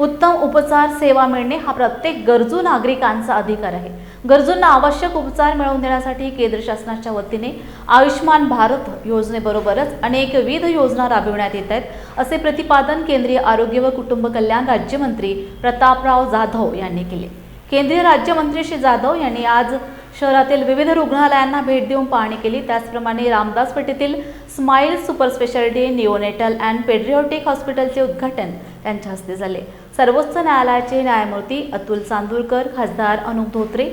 उत्तम उपचार सेवा मिळणे हा प्रत्येक गरजू नागरिकांचा अधिकार आहे. गरजूंना आवश्यक उपचार मिळवून देण्यासाठी केंद्र शासनाच्या वतीने आयुष्यमान भारत योजनेबरोबरच अनेक विविध योजना राबविण्यात येत आहेत असे प्रतिपादन केंद्रीय आरोग्य व कुटुंब कल्याण राज्यमंत्री प्रतापराव जाधव यांनी केले. केंद्रीय राज्यमंत्री श्री जाधव यांनी आज शहरातील विविध रुग्णालयांना भेट देऊन पाहणी केली. त्याचप्रमाणे Ramdas पेठेतील smile super speciality neonatal and pediatric हॉस्पिटलचे उद्घाटन त्यांच्या हस्ते झाले. सर्वोच्च न्यायालयाचे न्यायमूर्ती अतुल चांदूरकर खासदार अनुप धोत्रे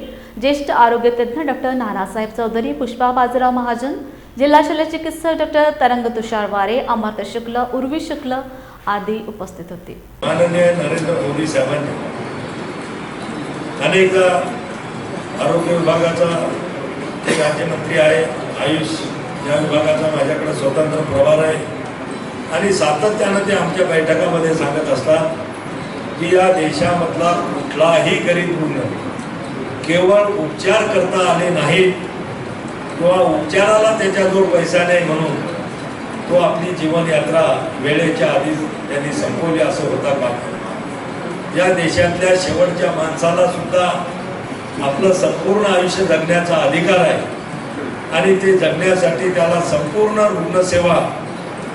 ज्येष्ठ आरोग्यतज्ञ डॉक्टर नानासाहेब चौधरी पुष्पा बाजीराव महाजन जिल्हा शल्यचिकित्सक डॉक्टर तरंग तुषार वारे अमर्त शुक्ल उर्वी शुक्ल आदी उपस्थित होते. माननीय नरेंद्र मोदी साहेबांनी अनेक आरोग्य विभागाचा ते राज्यमंत्री आहे आयुष या विभागाचा माझ्याकडे स्वतंत्र प्रभार आहे. आणि सातत्यानं ते आमच्या बैठकामध्ये सांगत असतात की या देशामधला कुठलाही गरीब रुग्ण केवळ उपचार करता आले नाहीत किंवा उपचाराला त्याच्याजवळ पैसा नाही म्हणून तो आपली जीवनयात्रा वेळेच्या आधी त्यांनी संपवली असं होता का या देशातल्या शेवटच्या माणसाला सुद्धा आपलं संपूर्ण आयुष्य जगण्याचा अधिकार आहे. आणि ते जगण्यासाठी त्याला संपूर्ण रुग्णसेवा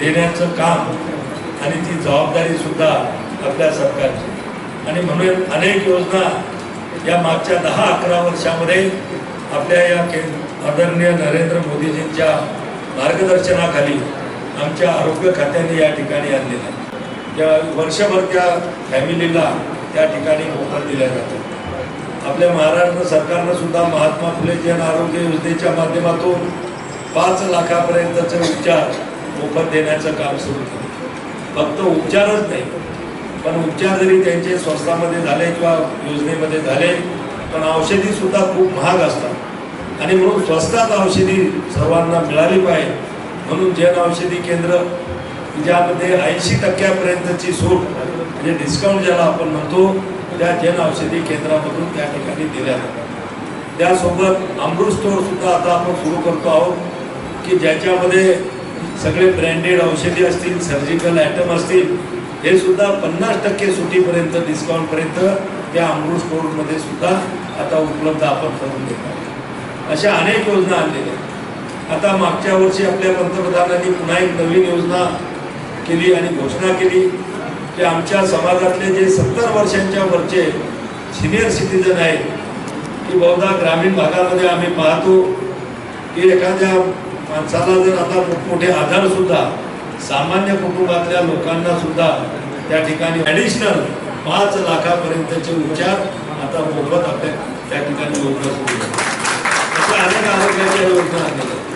देण्याचं काम आणि ती जबाबदारी सुद्धा आपल्या सरकारची. आणि म्हणून अनेक योजना या मागच्या दहा अकरा वर्षामध्ये आपल्या या के आदरणीय नरेंद्र मोदीजींच्या मार्गदर्शनाखाली आमच्या आरोग्य खात्याने या ठिकाणी आणलेल्या त्या या वर्षभर त्या फॅमिलीला त्या ठिकाणी मोफत दिल्या जातात आपल्या महाराष्ट्र सरकारनं सुद्धा महात्मा फुले जन आरोग्य योजनेच्या माध्यमातून पाच लाखापर्यंतचे उपचार मोफत देण्याचं काम सुरू केलं. फक्त उपचारच नाही पण उपचार जरी त्यांचे स्वस्तामध्ये झाले किंवा योजनेमध्ये झाले पण औषधीसुद्धा खूप महाग असतात. आणि म्हणून स्वस्तात औषधी सर्वांना मिळाली पाहिजे. म्हणून जन औषधी केंद्र ज्यामध्ये ऐंशी टक्क्यापर्यंतची सूट म्हणजे डिस्काउंट ज्याला आपण म्हणतो त्या जन औषधी केंद्रामधून त्या ठिकाणी दिल्या जातात. त्यासोबत अमृत स्टोअर सुद्धा आता आपण सुरू करतो आहोत की ज्याच्यामध्ये सगळे ब्रँडेड औषधी असतील सर्जिकल आयटम असतील हे सुद्धा पन्नास टक्के सुटीपर्यंत डिस्काउंटपर्यंत त्या अमृत स्टोअरमध्ये सुद्धा आता उपलब्ध आपण करून देतो अशा अनेक योजना आणलेल्या आहेत. आता मागच्या वर्षी आपल्या पंतप्रधानांनी पुन्हा एक नवीन योजना केली आणि घोषणा केली. की आमच्या समाजातले जे सत्तर वर्षांच्या वरचे सिनियर सिटीजन आहेत की बहुधा ग्रामीण भागामध्ये आम्ही पाहतो की एखाद्या माणसाला जर आता मोठमोठे आधारसुद्धा सामान्य कुटुंबातल्या लोकांनासुद्धा त्या ठिकाणी ॲडिशनल पाच लाखापर्यंतचे उपचार आता मोफत आपल्या त्या ठिकाणी योजना सुरू अशा अनेक आरोग्याच्या योजना आहेत.